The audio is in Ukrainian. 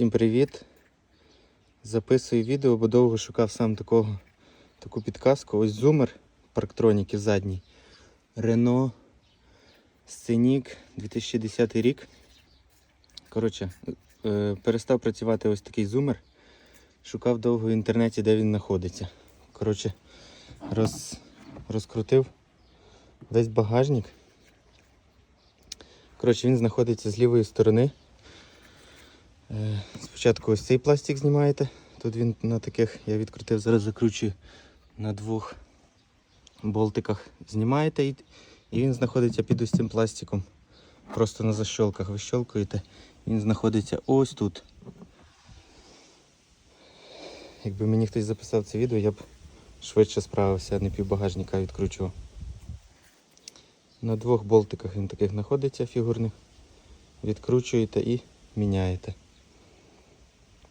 Всім привіт! Записую відео, бо довго шукав сам такого, таку підказку. Ось зумер парктроніки задній. Renault Scenic 2010 рік. Коротше, е, перестав працювати ось такий зумер. Шукав довго в інтернеті, де він знаходиться. Коротше, роз, розкрутив весь багажник. Коротше, він знаходиться з лівої сторони. Е, Спочатку ось цей пластик знімаєте. Тут він на таких, я відкрутив, зараз закручую на двох болтиках. Знімаєте і, він знаходиться під ось цим пластиком. Просто на защолках вищолкуєте. Він знаходиться ось тут. Якби мені хтось записав це відео, я б швидше справився, не півбагажника відкручував. На двох болтиках він таких знаходиться фігурних. Відкручуєте і міняєте.